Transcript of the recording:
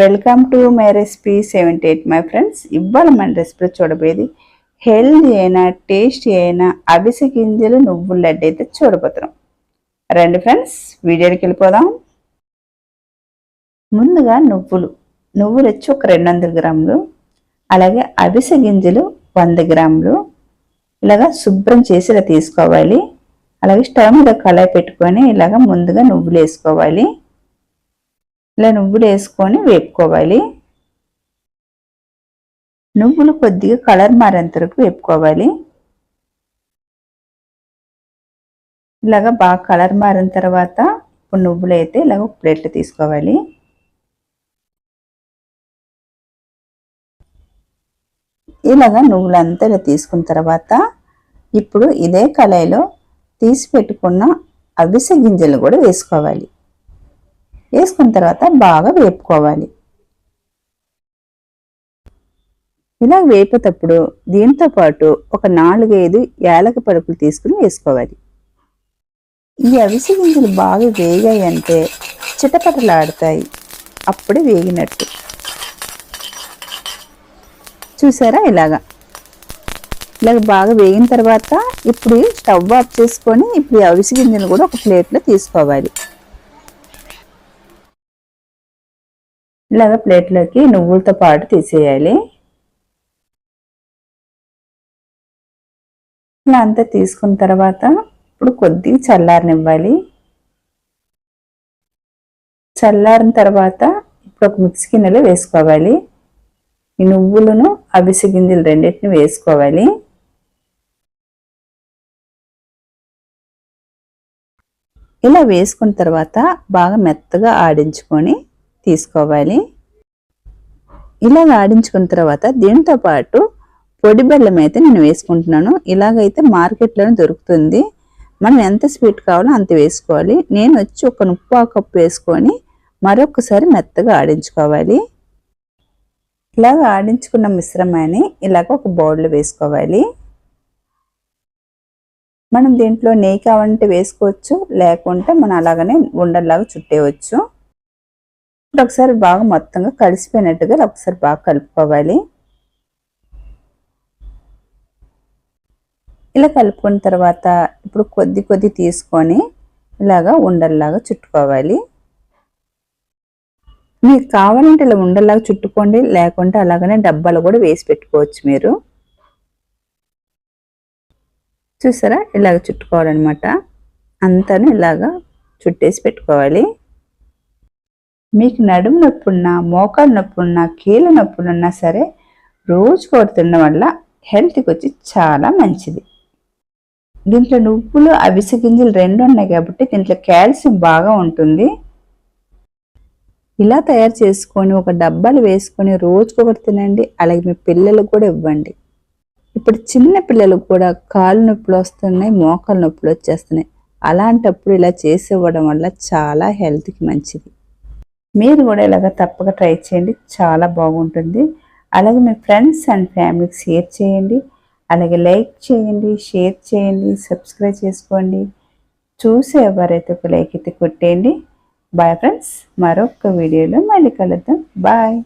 Welcome to my recipe seventy eight my friends. ఇవాళ మన recipe చూడబోయేది హెల్దీ అయినా టేస్టీ అయినా అవిసె గింజలు నువ్వుల లడ్డు అయితే చూడబోతున్నాం. రండి ఫ్రెండ్స్ వీడియోకి వెళ్ళిపోదాం. ముందుగా నువ్వులు. నువ్వులు వచ్చి ఒక రెండు వందల గ్రాములు. అలాగే అవిసె గింజలు వంద గ్రాములు. ఇలాగా శుభ్రం చేసి ఇలా తీసుకోవాలి. అలాగే స్టవ్ మీద కళాయి పెట్టుకొని ఇలాగ ముందుగా నువ్వులు వేసుకోవాలి. ఇలా నువ్వులు వేసుకొని వేపుకోవాలి. నువ్వులు కొద్దిగా కలర్ మారేంత వరకు వేపుకోవాలి. ఇలాగ బాగా కలర్ మారిన తర్వాత ఇప్పుడు నువ్వులు అయితే ఇలాగ ఒక ప్లేట్లు తీసుకోవాలి. ఇలాగ నువ్వులంతా ఇలా తీసుకున్న తర్వాత ఇప్పుడు ఇదే కళాయిలో తీసి పెట్టుకున్న అవిసె గింజలు కూడా వేసుకోవాలి. వేసుకున్న తర్వాత బాగా వేపుకోవాలి. ఇలా వేపేటప్పుడు దీంతో పాటు ఒక నాలుగైదు యాలక పడుపులు తీసుకుని వేసుకోవాలి. ఈ అవిసె గింజలు బాగా వేగాయి అంటే చిటపటలాడతాయి. అప్పుడే వేగినట్టు. చూసారా ఇలాగా? ఇలాగ బాగా వేగిన తర్వాత ఇప్పుడు స్టవ్ ఆఫ్ చేసుకొని ఇప్పుడు అవిసి గింజలు కూడా ఒక ప్లేట్లో తీసుకోవాలి. ఇలాగ ప్లేట్లోకి నువ్వులతో పాటు తీసేయాలి. ఇలా అంతా తీసుకున్న తర్వాత ఇప్పుడు కొద్దిగా చల్లారనివ్వాలి. చల్లారిన తర్వాత ఇప్పుడు ఒక మిక్సీ గిన్నెలో వేసుకోవాలి. ఈ నువ్వులను అవిసి గింజలు రెండింటిని వేసుకోవాలి. ఇలా వేసుకున్న తర్వాత బాగా మెత్తగా ఆడించుకొని తీసుకోవాలి. ఇలా ఆడించుకున్న తర్వాత దీంతో పాటు పొడి బెల్లం అయితే నేను వేసుకుంటున్నాను. ఇలాగైతే మార్కెట్లోనే దొరుకుతుంది. మనం ఎంత స్వీట్ కావాలో అంత వేసుకోవాలి. నేను వచ్చి ఒక ముప్పా కప్పు వేసుకొని మరొకసారి మెత్తగా ఆడించుకోవాలి. ఇలాగ ఆడించుకున్న మిశ్రమాన్ని ఇలాగ ఒక బౌల్లో వేసుకోవాలి. మనం దీంట్లో నెయ్యి కావాలంటే వేసుకోవచ్చు. లేకుంటే మనం అలాగనే ఉండల్లాగా చుట్టేయవచ్చు. ఇప్పుడు ఒకసారి బాగా మొత్తంగా కలిసిపోయినట్టుగా ఒకసారి బాగా కలుపుకోవాలి. ఇలా కలుపుకున్న తర్వాత ఇప్పుడు కొద్ది కొద్ది తీసుకొని ఇలాగా ఉండల్లాగా చుట్టుకోవాలి. మీకు కావాలంటే ఇలా ఉండల్లాగా చుట్టుకోండి లేకుంటే అలాగనే డబ్బాలు కూడా వేసి పెట్టుకోవచ్చు మీరు. చూసారా? ఇలాగ చుట్టుకోవాలన్నమాట. అంతాను ఇలాగా చుట్టేసి పెట్టుకోవాలి. మీకు నడుము నొప్పున్నా మోకాలు నొప్పున్నా కీళ్ళ నొప్పులున్నా సరే రోజు కొడుతున్న వల్ల హెల్త్కి వచ్చి చాలా మంచిది. దీంట్లో నువ్వులు అవిసె గింజలు రెండు ఉన్నాయి కాబట్టి దీంట్లో కాల్షియం బాగా ఉంటుంది. ఇలా తయారు చేసుకొని ఒక డబ్బాలు వేసుకొని రోజుకొకటి తినండి. అలాగే మీ పిల్లలకు కూడా ఇవ్వండి. ఇప్పుడు చిన్న పిల్లలకు కూడా కాళ్ళు నొప్పులు వస్తున్నాయి మోకాలు నొప్పులు వచ్చేస్తున్నాయి. అలాంటప్పుడు ఇలా చేసి ఇవ్వడం వల్ల చాలా హెల్త్కి మంచిది. మీరు కూడా ఇలాగ తప్పక ట్రై చేయండి. చాలా బాగుంటుంది. అలాగే మీ ఫ్రెండ్స్ అండ్ ఫ్యామిలీకి షేర్ చేయండి. అలాగే లైక్ చేయండి షేర్ చేయండి సబ్స్క్రైబ్ చేసుకోండి. చూసి ఎవరైతే ఒక లైక్ అయితే కొట్టేయండి. బాయ్ ఫ్రెండ్స్ మరొక వీడియోలో మళ్ళీ కలుద్దాం. బాయ్.